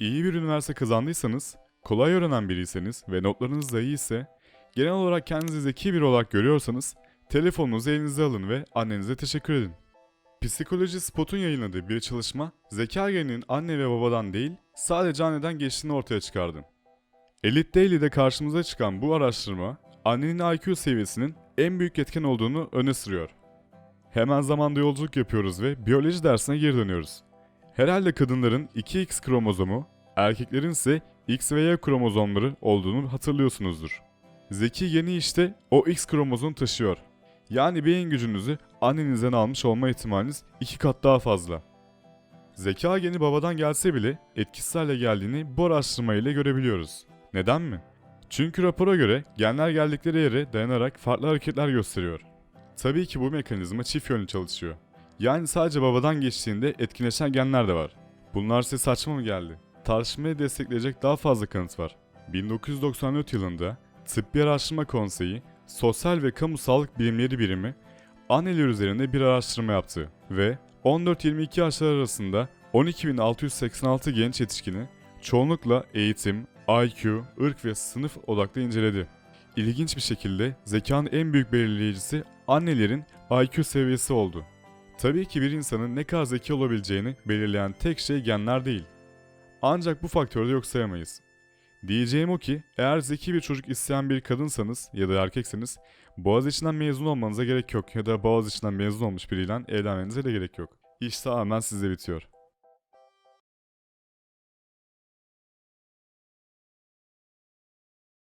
İyi bir üniversite kazandıysanız, kolay öğrenen biriyseniz ve notlarınız da iyiyse, genel olarak kendinizi zeki biri olarak görüyorsanız, telefonunuzu elinize alın ve annenize teşekkür edin. Psikoloji Spot'un yayınladığı bir çalışma, zeka geninin anne ve babadan değil, sadece anneden geçtiğini ortaya çıkardı. Elite Daily'de karşımıza çıkan bu araştırma, annenin IQ seviyesinin en büyük etken olduğunu öne sürüyor. Hemen zamanda yolculuk yapıyoruz ve biyoloji dersine geri dönüyoruz. Herhalde kadınların 2X kromozomu, erkeklerin ise X ve Y kromozomları olduğunu hatırlıyorsunuzdur. Zeki geni işte o X kromozom taşıyor. Yani beyin gücünüzü annenizden almış olma ihtimaliniz iki kat daha fazla. Zeka geni babadan gelse bile etkisiz hale geldiğini bu araştırma ile görebiliyoruz. Neden mi? Çünkü rapora göre genler geldikleri yere dayanarak farklı hareketler gösteriyor. Tabii ki bu mekanizma çift yönlü çalışıyor. Yani sadece babadan geçtiğinde etkileşen genler de var. Bunlar size saçma mı geldi? Tartışmayı destekleyecek daha fazla kanıt var. 1994 yılında Tıbbi Araştırma Konseyi, Sosyal ve Kamu Sağlık Bilimleri Birimi, anneler üzerinde bir araştırma yaptı ve 14-22 yaşlar arasında 12.686 genç yetişkini çoğunlukla eğitim, IQ, ırk ve sınıf odaklı inceledi. İlginç bir şekilde zekanın en büyük belirleyicisi annelerin IQ seviyesi oldu. Tabii ki bir insanın ne kadar zeki olabileceğini belirleyen tek şey genler değil. Ancak bu faktörü de yok sayamayız. Diyeceğim o ki eğer zeki bir çocuk isteyen bir kadınsanız ya da erkekseniz Boğaziçi'nden mezun olmanıza gerek yok ya da Boğaziçi'nden mezun olmuş biriyle evlenmenize de gerek yok. İş tamamen sizde bitiyor.